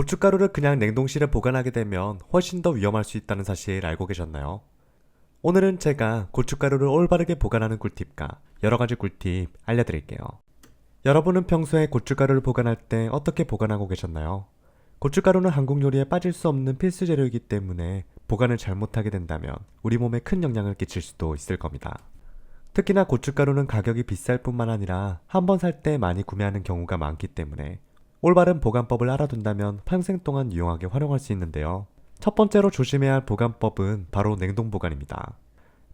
고춧가루를 그냥 냉동실에 보관하게 되면 훨씬 더 위험할 수 있다는 사실 알고 계셨나요? 오늘은 제가 고춧가루를 올바르게 보관하는 꿀팁과 여러 가지 꿀팁 알려드릴게요. 여러분은 평소에 고춧가루를 보관할 때 어떻게 보관하고 계셨나요? 고춧가루는 한국 요리에 빠질 수 없는 필수 재료이기 때문에 보관을 잘못하게 된다면 우리 몸에 큰 영향을 끼칠 수도 있을 겁니다. 특히나 고춧가루는 가격이 비쌀 뿐만 아니라 한 번 살 때 많이 구매하는 경우가 많기 때문에 올바른 보관법을 알아둔다면 평생 동안 유용하게 활용할 수 있는데요. 첫 번째로 조심해야 할 보관법은 바로 냉동 보관입니다.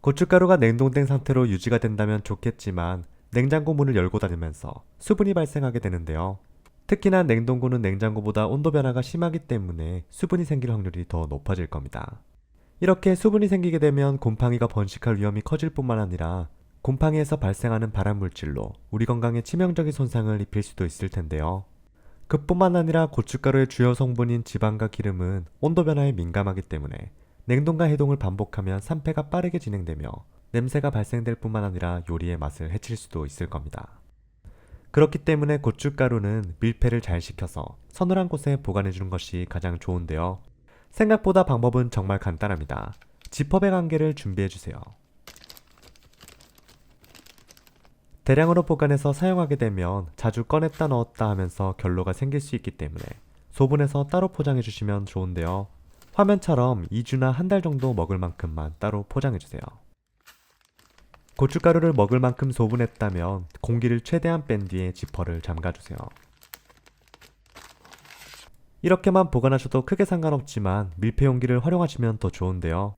고춧가루가 냉동된 상태로 유지가 된다면 좋겠지만 냉장고 문을 열고 다니면서 수분이 발생하게 되는데요. 특히나 냉동고는 냉장고보다 온도 변화가 심하기 때문에 수분이 생길 확률이 더 높아질 겁니다. 이렇게 수분이 생기게 되면 곰팡이가 번식할 위험이 커질 뿐만 아니라 곰팡이에서 발생하는 발암 물질로 우리 건강에 치명적인 손상을 입힐 수도 있을 텐데요. 그뿐만 아니라 고춧가루의 주요 성분인 지방과 기름은 온도 변화에 민감하기 때문에 냉동과 해동을 반복하면 산패가 빠르게 진행되며 냄새가 발생될 뿐만 아니라 요리의 맛을 해칠 수도 있을 겁니다. 그렇기 때문에 고춧가루는 밀폐를 잘 시켜서 서늘한 곳에 보관해 주는 것이 가장 좋은데요. 생각보다 방법은 정말 간단합니다. 지퍼백 한 개를 준비해 주세요. 대량으로 보관해서 사용하게 되면 자주 꺼냈다 넣었다 하면서 결로가 생길 수 있기 때문에 소분해서 따로 포장해 주시면 좋은데요. 화면처럼 2주나 한 달 정도 먹을 만큼만 따로 포장해 주세요. 고춧가루를 먹을 만큼 소분했다면 공기를 최대한 뺀 뒤에 지퍼를 잠가 주세요. 이렇게만 보관하셔도 크게 상관없지만 밀폐 용기를 활용하시면 더 좋은데요.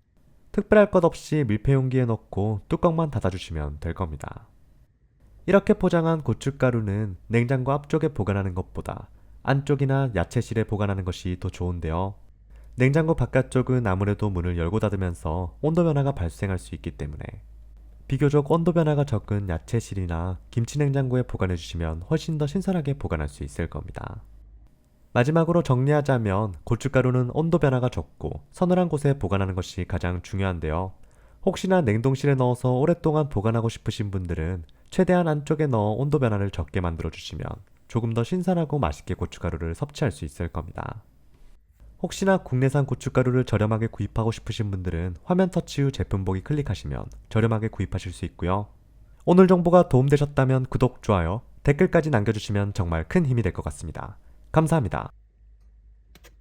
특별할 것 없이 밀폐 용기에 넣고 뚜껑만 닫아주시면 될 겁니다. 이렇게 포장한 고춧가루는 냉장고 앞쪽에 보관하는 것보다 안쪽이나 야채실에 보관하는 것이 더 좋은데요. 냉장고 바깥쪽은 아무래도 문을 열고 닫으면서 온도 변화가 발생할 수 있기 때문에 비교적 온도 변화가 적은 야채실이나 김치 냉장고에 보관해 주시면 훨씬 더 신선하게 보관할 수 있을 겁니다. 마지막으로 정리하자면 고춧가루는 온도 변화가 적고 서늘한 곳에 보관하는 것이 가장 중요한데요. 혹시나 냉동실에 넣어서 오랫동안 보관하고 싶으신 분들은 최대한 안쪽에 넣어 온도 변화를 적게 만들어 주시면 조금 더 신선하고 맛있게 고춧가루를 섭취할 수 있을 겁니다. 혹시나 국내산 고춧가루를 저렴하게 구입하고 싶으신 분들은 화면 터치 후 제품 보기 클릭하시면 저렴하게 구입하실 수 있고요. 오늘 정보가 도움되셨다면 구독, 좋아요, 댓글까지 남겨주시면 정말 큰 힘이 될 것 같습니다. 감사합니다.